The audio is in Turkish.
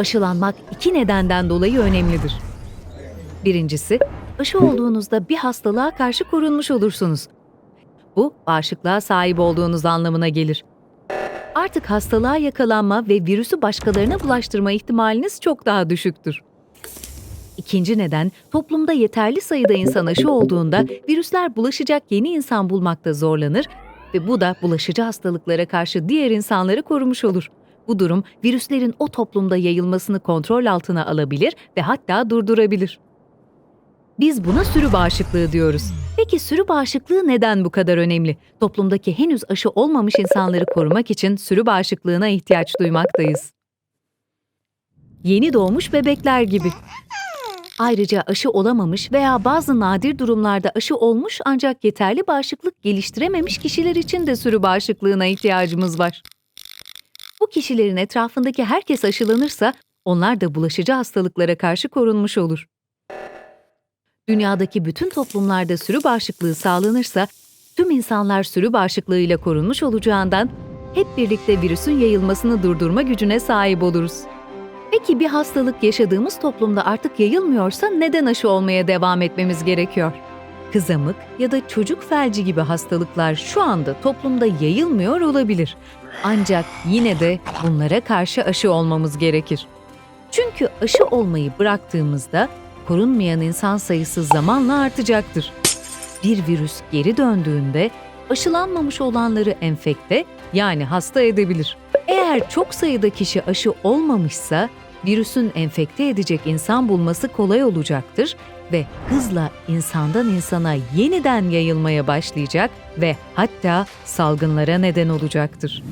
Aşılanmak iki nedenden dolayı önemlidir. Birincisi, aşı olduğunuzda bir hastalığa karşı korunmuş olursunuz. Bu, bağışıklığa sahip olduğunuz anlamına gelir. Artık hastalığa yakalanma ve virüsü başkalarına bulaştırma ihtimaliniz çok daha düşüktür. İkinci neden, toplumda yeterli sayıda insan aşı olduğunda virüsler bulaşacak yeni insan bulmakta zorlanır ve bu da bulaşıcı hastalıklara karşı diğer insanları korumuş olur. Bu durum virüslerin o toplumda yayılmasını kontrol altına alabilir ve hatta durdurabilir. Biz buna sürü bağışıklığı diyoruz. Peki sürü bağışıklığı neden bu kadar önemli? Toplumdaki henüz aşı olmamış insanları korumak için sürü bağışıklığına ihtiyaç duymaktayız. Yeni doğmuş bebekler gibi. Ayrıca aşı olamamış veya bazı nadir durumlarda aşı olmuş ancak yeterli bağışıklık geliştirememiş kişiler için de sürü bağışıklığına ihtiyacımız var. Kişilerin etrafındaki herkes aşılanırsa onlar da bulaşıcı hastalıklara karşı korunmuş olur. Dünyadaki bütün toplumlarda sürü bağışıklığı sağlanırsa tüm insanlar sürü bağışıklığıyla korunmuş olacağından hep birlikte virüsün yayılmasını durdurma gücüne sahip oluruz. Peki bir hastalık yaşadığımız toplumda artık yayılmıyorsa neden aşı olmaya devam etmemiz gerekiyor? Kızamık ya da çocuk felci gibi hastalıklar şu anda toplumda yayılmıyor olabilir. Ancak yine de bunlara karşı aşı olmamız gerekir. Çünkü aşı olmayı bıraktığımızda korunmayan insan sayısı zamanla artacaktır. Bir virüs geri döndüğünde aşılanmamış olanları enfekte yani hasta edebilir. Eğer çok sayıda kişi aşı olmamışsa virüsün enfekte edecek insan bulması kolay olacaktır ve hızla insandan insana yeniden yayılmaya başlayacak ve hatta salgınlara neden olacaktır.